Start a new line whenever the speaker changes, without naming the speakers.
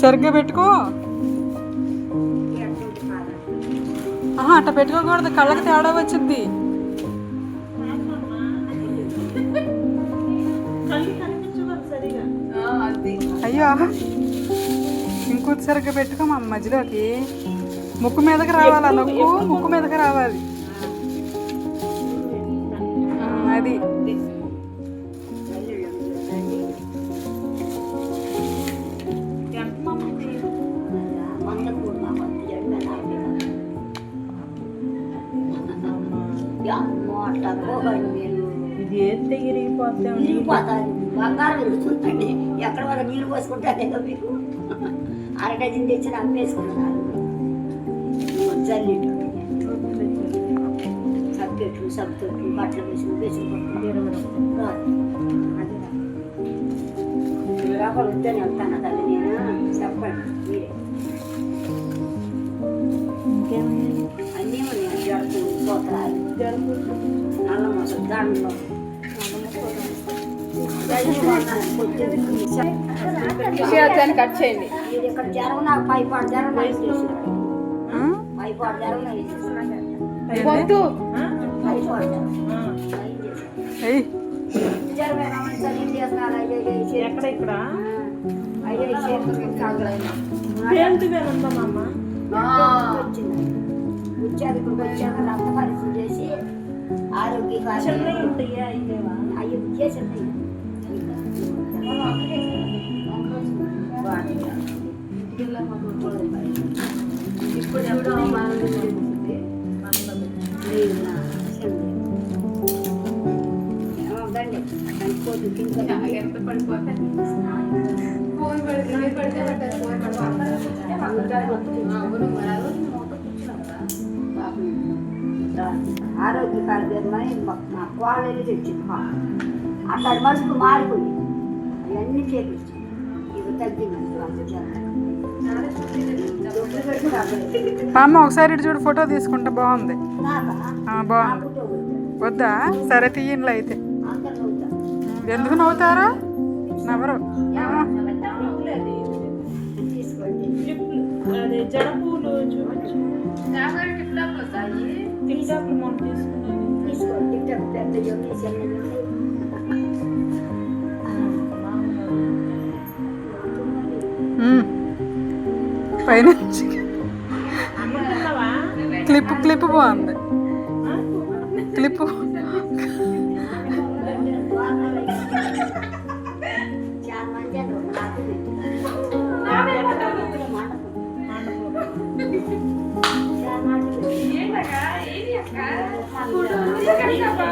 సరిగ్గా పెట్టుకో. ఆహా అట్ట పెట్టుకోకూడదు. కళ్ళకి తేడా వచ్చింది అయ్యో ఇంకొద్ది సరిగ్గా పెట్టుకో మా మధ్యలోకి. ముక్కు మీదకి రావాలి? నొక్కు. ముక్కు మీదకి రావాలి.
ఇది ఇరిగిపోతాం ఇరిగిపోతే
బంగారం వెళ్తుందండి ఎక్కడ వరకు నీళ్ళు పోసుకుంటారేదో మీకు అర డజన్ తెచ్చి అమ్మేసుకున్నాను జల్లిట్లు సబ్బెట్లు సబ్బెట్లు బట్టలు వేసుకుని వేసుకుంటున్నాను లోపల వద్దని వెళ్తాను తల్లి నేను చెప్పండి మీరే అన్నీ ఉన్నాయి జడుపు పోతారు. నల్ల దాంట్లో.
విషయాన్ని కట్ చేయండి.
ఇక్కడ జ్వరం నాకు పైపాడు జ్వరం
ఆ?
పైపాడు జ్వరం
వద్దు.
ఎక్కడ ఇక్కడ?
వచ్చాక రక్త పరీక్ష చేసి ఆరోగ్య
చిన్నవి ఉంటాయా
ఇప్పుడు తెలిసింది. జాగ్రత్త పడిపోతే ఫోన్ పడితే పడితే పడ్డారు ఫోన్ పడిపోతారు అవును. మరి
కార్యక్రమని మా కోడలు తెచ్చింది మా అక్కడ మారిపోయి అవన్నీ ఇవి తగ్గింది
అమ్మ ఒకసారి ఇటు చూడు ఫోటో తీసుకుంటే బాగుంది. బాగుంది వద్దా? సరే తీయండిలే అయితే ఎందుకు నవ్వుతారా? నవ్వరు.
జడపూలు చూపించు. తీసుకున్నాను అమ్ముతున్నావా
క్లిప్ క్లిప్ బాగుంది. Clip.
Bien acá, ir acá.